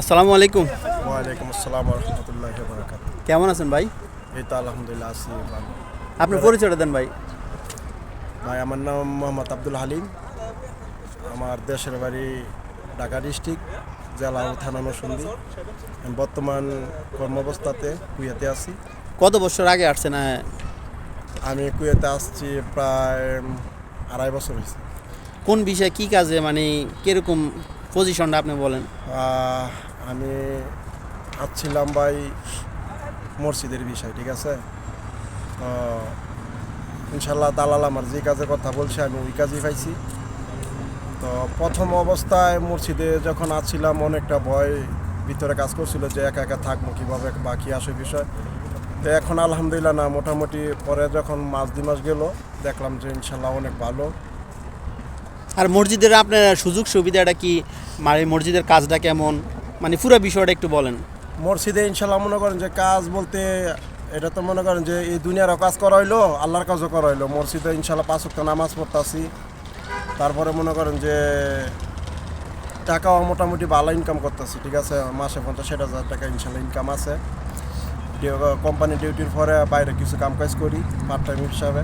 আসসালামু আলাইকুম। ওয়ালাইকুম আসসালাম রহমতুল্লাহ কেমন আছেন ভাই? এই তো আলহামদুলিল্লাহ আছি ভালো। আপনার পরিচয়টা দেন ভাই। ভাই আমার নাম মোহাম্মদ আব্দুল হালিম। আমার দেশের বাড়ি ঢাকা ডিস্ট্রিক্ট জেলা থানা আমি বর্তমান কর্মাবস্থাতে কুয়েতে আছি। কত বছর আগে আসছেন হ্যাঁ? আমি কুয়েতে আসছি প্রায় আড়াই বছর হয়েছে। কোন বিষয়ে কি কাজে মানে কীরকম পজিশনটা আপনি বলেন? আমি আসছিলাম ভাই মসজিদের বিষয়, ঠিক আছে? তো ইনশাল্লাহ দালাল আমার যে কাজে কথা বলছে, আমি ওই কাজই পাইছি। তো প্রথম অবস্থায় মসজিদে যখন আসছিলাম অনেকটা ভয় ভিতরে কাজ করছিল যে একা একা থাকব কীভাবে বাকি আসে বিষয়। তো এখন আলহামদুলিল্লাহ না, মোটামুটি পরে যখন মাস দুই মাস গেল, দেখলাম যে ইনশাল্লাহ অনেক ভালো। আর মসজিদের আপনার সুযোগ সুবিধাটা কি? মানে মসজিদের কাজটা কেমন? মানে পুরো বিষয়টা একটু বলেন। মসজিদে ইনশাল্লাহ মনে করেন যে কাজ বলতে এটা তো মনে করেন যে এই দুনিয়ারও কাজ করা হইল আল্লাহর কাজও করা হইল। মসজিদে ইনশাল্লাহ পাঁচ ওয়াক্ত নামাজ পড়তাছি। তারপরে মনে করেন যে টাকাও মোটামুটি ভালো ইনকাম করতেছি ঠিক আছে? মাসে পঞ্চাশ ষাট হাজার টাকা ইনশাল্লাহ ইনকাম আছে। কোম্পানি ডিউটির পরে বাইরে কিছু কাম কাজ করি পার্ট টাইম হিসাবে।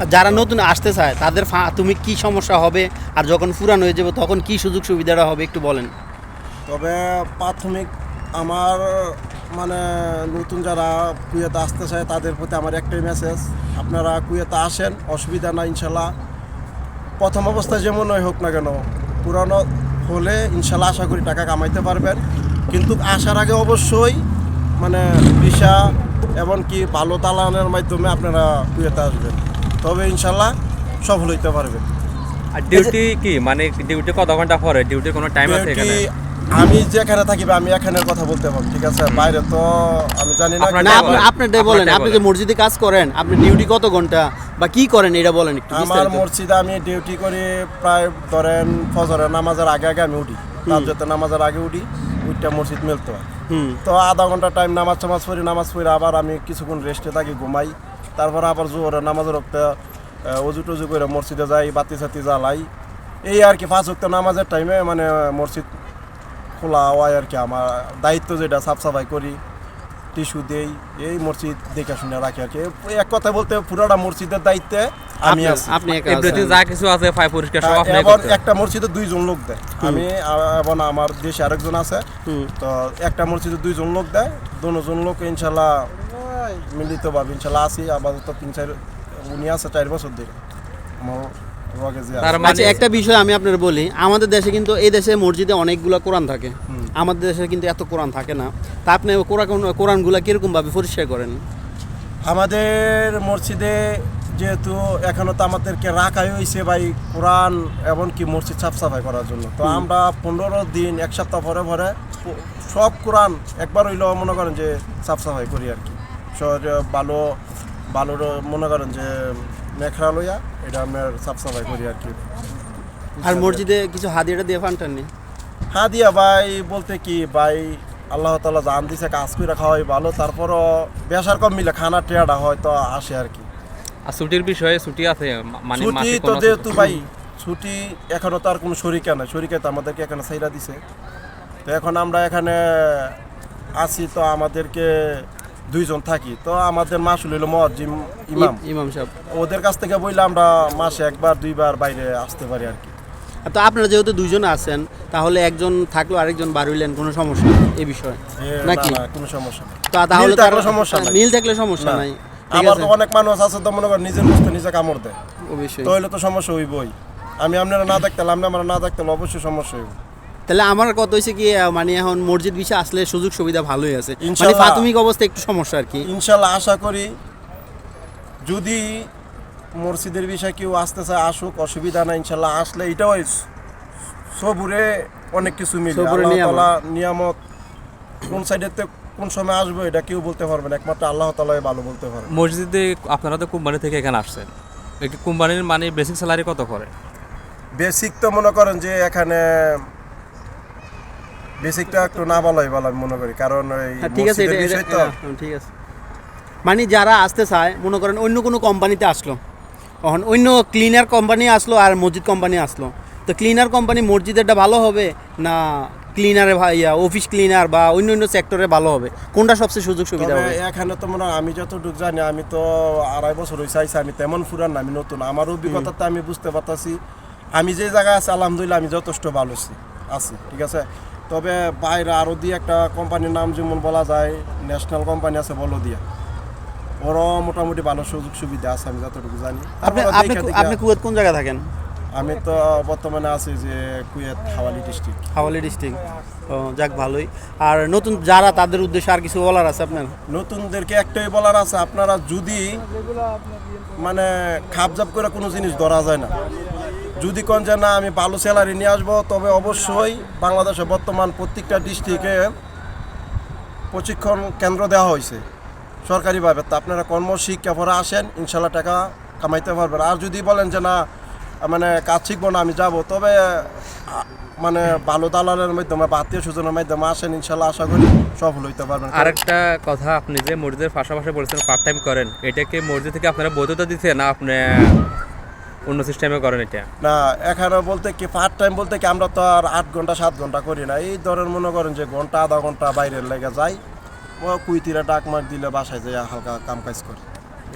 আর যারা নতুন আসতে চায় তাদের তুমি কি সমস্যা হবে? আর যখন পুরান হয়ে যাবে তখন কি সুযোগ সুবিধাটা হবে? একটু বলেন। তবে প্রাথমিক আমার মানে নতুন যারা কুয়েতে আসতে চায় তাদের প্রতি আমার একটাই মেসেজ আপনারা কুয়েতে আসেন অসুবিধা নাই ইনশাল্লাহ। প্রথম অবস্থায় যেমন নয় হোক না কেন পুরানো হলে ইনশাল্লাহ আশা করি টাকা কামাইতে পারবেন। কিন্তু আসার আগে অবশ্যই মানে ভিসা এমনকি ভালো তালানের মাধ্যমে আপনারা কুয়েতে আসবেন। তবে ইনশাল্লাহ সফল হইতে পারবেন। আর ডিউটি কি? মানে ডিউটি কত ঘণ্টা পরে? ডিউটির কোনো টাইম আছে এখানে? আমি যেখানে থাকি আমি এখানের কথা বলতে পারব ঠিক আছে? বাইরে তো আমি জানি না আপনি। আপনারটাই বলেন আপনি যে মসজিদে কাজ করেন আপনি ডিউটি কত ঘণ্টা বা কি করেন এটা বলেন একটু আমার মসজিদে আমি ডিউটি করি প্রায় ধরেন ফজরের নামাজের আগে আগে আমি উঠি। তার নামাজের আগে উঠি উঠটা মসজিদ মেলতে হয়। হুম। তো আধা ঘণ্টা টাইম নামাজ টামাজ পড়ি নামাজ পড়ে আবার আমি কিছুক্ষণ রেস্টে থাকি ঘুমাই। তারপর আবার জোহরের নামাজের রক্তে অজু টজু করে মসজিদে যাই বাতি সাতি জ্বালাই। এই আর কি পাঁচ ওয়াক্ত নামাজের টাইমে মানে মসজিদ খোলা হয় আর কি আমার দায়িত্ব যেটা সাফ সাফাই করি টিস্যু দেই এই মসজিদ দেখে শুনে রাখি আর কি। এক কথা বলতে পুরোটা মসজিদের দায়িত্বে আমি আপনি- আছি। আপনি একা এমনিতে আছেন। যা কিছু আছে ফাই পরিষ্কার সব আপনি এবার একটা মসজিদে দুইজন লোক দেয়। আমি এবং আমার দেশে আরেকজন আছে। তো একটা মসজিদে দুইজন লোক দেয়। দুজন লোক ইনশাল্লাহ মিলিত ভাবে ইনশাল্লাহ আছি। আপাতত তিন চার উনি আছে চার বছর ধরে। আমার। তার আচ্ছা মানে একটা বিষয় আমি আপনার বলি আমাদের দেশে কিন্তু এই দেশে মসজিদে অনেকগুলো কোরআন থাকে। আমাদের দেশে কিন্তু এত কোরআন থাকে না। তা আপনি কোরআন কোরআনগুলো কীরকম ভাবে পরিষ্কার করেন? আমাদের মসজিদে যেহেতু এখনও তো আমাদেরকে রাখাই হয়েছে ভাই কোরআন এমনকি মসজিদ সাফ সাফাই করার জন্য। তো আমরা পনেরো দিন এক সপ্তাহ পরে পরে সব কোরআন একবার হইলেও মনে করেন যে সাফ সাফাই করি আর কি। ভালো ভালো মনে করেন যে মেখরা লইয়া এটা আমরা সাফ সাফাই করি আর কি। আর মসজিদে কিছু হাদিয়াটা দিয়ে ফান্টান নি? হ্যাঁ দিয়া ভাই বলতে কি ভাই আল্লাহ তালা জান দিছে কাজ করে খাওয়াই ভালো তারপরও বেসার কম মিলে খানা টেয়াটা হয়তো আসে আর কি। আর ছুটির বিষয়ে ছুটি আছে মানে ছুটি তো যেহেতু ভাই ছুটি এখনও তার কোনো শরিকা নাই শরিকা তো আমাদেরকে এখানে সাইরা দিছে। তো এখন আমরা এখানে আছি তো আমাদেরকে দুইজন থাকি। তো আমাদের মাসুল হইল মজ্জিম ইমাম। ইমাম সাহেব। ওদের কাছ থেকে বললে আমরা মাসে একবার দুইবার বাইরে আসতে পারি আর কি। তো আপনারা যেহেতু দুইজন আছেন তাহলে একজন থাকল আরেকজন বার হইলেন কোনো সমস্যা এই বিষয়ে? নাকি? কোনো সমস্যা তা তাহলে তার- সমস্যা নাই। মিল থাকলে সমস্যা নাই। আবার তো অনেক মানুষ আছে তো মনে করেন নিজের বুঝতে নিজে কামড় দেয়। অবশ্যই। তো হইলে তো সমস্যা হইবই। আমি আপনারা না আপনি আমরা না দেখতে অবশ্যই সমস্যা হইব। তাহলে আমার কথা হয়েছে কি মানে এখন মসজিদ বিষয়ে আসলে সুযোগ সুবিধা ভালোই আছে। মানে প্রাথমিক অবস্থা একটু সমস্যা আর কি। ইনশাল্লাহ আশা করি যদি মসজিদের বিষয়ে কেউ আসতে চায় আসুক অসুবিধা নাই ইনশাল্লাহ আসলে এটাও সবুরে অনেক কিছু মিলে। আল্লাহ নিয়ামত। কোন সাইডেতে কোন সময় আসবে এটা কেউ বলতে পারবে না। একমাত্র আল্লাহ তালাই ভালো বলতে পারবে। মসজিদে আপনারা তো কোম্পানি থেকে এখানে আসছেন। এই কোম্পানির মানে বেসিক স্যালারি কত করে? বেসিক তো মনে করেন যে এখানে বেসিকটা একটু না ভালোই ভালো আমি মনে করি কারণ ওই হ্যাঁ, ঠিক আছে বিষয় তো। হ্যাঁ, হ্যাঁ, ঠিক আছে। মানে যারা আসতে চায় মনে করেন অন্য কোনো কোম্পানিতে আসলো তখন অন্য ক্লিনার কোম্পানি আসলো আর মসজিদ কোম্পানি আসলো তো ক্লিনার কোম্পানি মসজিদেরটা ভালো হবে না ক্লিনারে ইয়া অফিস ক্লিনার বা অন্য অন্য সেক্টরে ভালো হবে? কোনটা সবচেয়ে সুযোগ সুবিধা হবে? এখানে তো মনে আমি যতটুকু জানি আমি তো আড়াই বছর হয়েছে আইসি আমি তেমন ফুরান আমি নতুন। আমার অভিজ্ঞতা তো আমি বুঝতে পারতাছি। আমি যে জায়গায় আছি আলহামদুলিল্লাহ আমি যথেষ্ট ভালো আছি আছি ঠিক আছে? তবে বাইরে আরও দিয়ে একটা কোম্পানির নাম যেমন বলা যায় ন্যাশনাল কোম্পানি আছে বলো দিয়া ওরও মোটামুটি ভালো সুযোগ সুবিধা আছে আমি যতটুকু জানি। আপনি কুয়েত কোন জায়গায় থাকেন? আমি তো বর্তমানে আছি যে Kuwait Hawalli district Hawalli district যাক ভালোই। আর নতুন যারা তাদের উদ্দেশ্যে আর কিছু বলার আছে আপনার? নতুনদেরকে একটাই বলার আছে আপনারা যদি মানে খাপজাপ করে কোনো জিনিস ধরা যায় না যদি কোন যে না, আমি ভালো স্যালারি নিয়ে আসব, তবে অবশ্যই বাংলাদেশে বর্তমান প্রত্যেকটা ডিস্ট্রিক্টে প্রশিক্ষণ কেন্দ্র দেওয়া হয়েছে সরকারিভাবে। তা আপনারা কর্মশিক্ষা পরে আসেন ইনশাল্লাহ টাকা কামাইতে পারবেন। আর যদি বলেন যে না মানে কাজ শিখব না, আমি যাব, তবে মানে ভালো দালালের মাধ্যমে বা আত্মীয় স্বজনের মাধ্যমে আসেন ইনশাল্লাহ আশা করি সফল হইতে পারবেন। আরেকটা কথা, আপনি যে মসজিদের পাশাপাশি বলেছেন পার্ট টাইম করেন এটাকে মসজিদ থেকে আপনারা বৈধতা দিচ্ছে না, আপনি অন্য সিস্টেমে করেন এটা? না এখানে বলতে কি পার্ট টাইম বলতে কি আমরা তো আর আট ঘণ্টা সাত ঘণ্টা করি না। এই ধরেন মনে করেন যে ঘণ্টা আধা ঘণ্টা বাইরের লেগে যাই কুইতিরা ডাক মার দিলে বাসায় যাই হালকা কাম কাজ করে।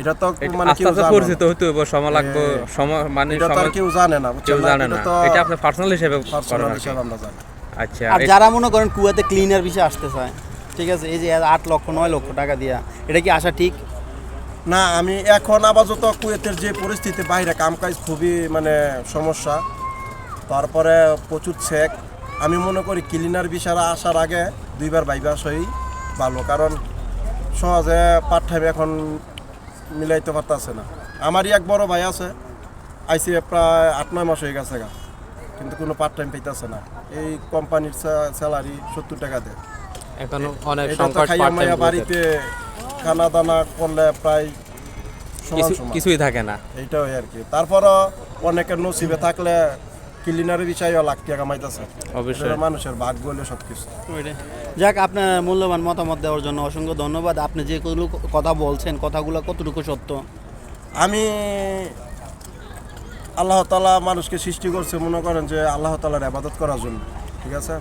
এটা তো মানে আস্তে কেউ জানে পরিচিত না। হইতে হইব সময় লাগবে সময় মানে এটা তো সময় কেউ জানে না কেউ জানে না। এটা আপনার পার্সোনাল হিসেবে পার্সোনাল আমরা জানি। আচ্ছা আর যারা মনে করেন কুয়াতে ক্লিনার বিষয়ে আসতে চায় ঠিক আছে? এই যে আট লক্ষ নয় লক্ষ টাকা দিয়া এটা কি আসা ঠিক? না আমি এখন আপাতত কুয়েতের যে পরিস্থিতি বাইরে কামকাজ খুবই মানে সমস্যা। তারপরে প্রচুর চেক আমি মনে করি ক্লিনার বিষয় আসার আগে দুইবার বাইবে আসাই ভালো কারণ সহজে পার্ট টাইম এখন মিলাইতে পারতেছে না। আমারই এক বড় ভাই আছে আইসি প্রায় আট নয় মাস হয়ে গেছে গা কিন্তু কোনো পার্ট টাইম পাইতেছে না। এই কোম্পানির স্যালারি সত্তর টাকা দেয়। এখনও অনেক। বাড়িতে খানা দানা করলে প্রায় কিছুই থাকে না। এইটাই আর কি। তারপরও অনেকের নসিবে থাকলে ক্লিনারের বিষয়েও লাখ টাকা কামাইতেছে। অবশ্যই। মানুষের ভাগ্য হলে সব কিছু যাক আপনার মূল্যবান মতামত দেওয়ার জন্য অসংখ্য ধন্যবাদ। আপনি যেগুলো কথা বলছেন কথাগুলো কতটুকু সত্য? আমি আল্লাহ তালা মানুষকে সৃষ্টি করছে মনে করেন যে আল্লাহ তালার আবাদত করার জন্য। ঠিক আছে?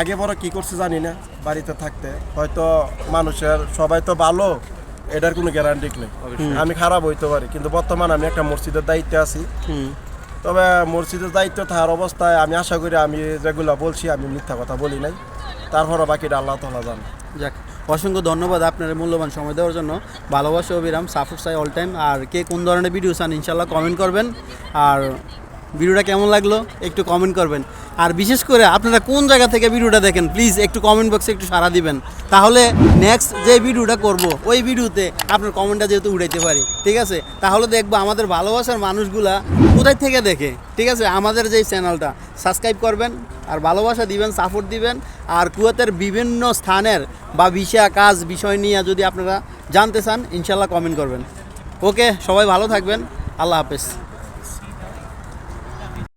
আগে পরে কি করছে জানি না। বাড়িতে থাকতে হয়তো মানুষের সবাই তো ভালো এটার কোনো গ্যারান্টি নেই। আমি খারাপ হইতে পারি কিন্তু বর্তমানে আমি একটা মসজিদের দায়িত্বে আছি। তবে মসজিদের দায়িত্ব থাকার অবস্থায় আমি আশা করি আমি যেগুলো বলছি আমি মিথ্যা কথা বলি নাই। তারপরে বাকিটা আল্লাহ তালা জানে। যাক অসংখ্য ধন্যবাদ আপনার মূল্যবান সময় দেওয়ার জন্য। ভালোবাসা অবিরাম সাফুর সাই অল টাইম আর কে কোন ধরনের ভিডিও চান ইনশাল্লাহ কমেন্ট করবেন। আর ভিডিওটা কেমন লাগল একটু কমেন্ট করবেন। আর বিশেষ করে আপনারা কোন জায়গা থেকে ভিডিওটা দেখেন প্লিজ একটু কমেন্ট বক্সে একটু সাড়া দিবেন। তাহলে নেক্সট যে ভিডিওটা করব, ওই ভিডিওতে আপনার কমেন্টটা যেহেতু উঠাইতে পারি, ঠিক আছে? তাহলে দেখব আমাদের ভালোবাসার মানুষগুলা কোথায় থেকে দেখে, ঠিক আছে? আমাদের যে চ্যানেলটা সাবস্ক্রাইব করবেন, আর ভালোবাসা দিবেন সাপোর্ট দিবেন, আর কুয়েতের বিভিন্ন স্থানের বা ভিসা কাজ, বিষয় নিয়ে যদি আপনারা জানতে চান, ইনশাল্লাহ কমেন্ট করবেন। ওকে সবাই ভালো থাকবেন, আল্লাহ হাফেজ।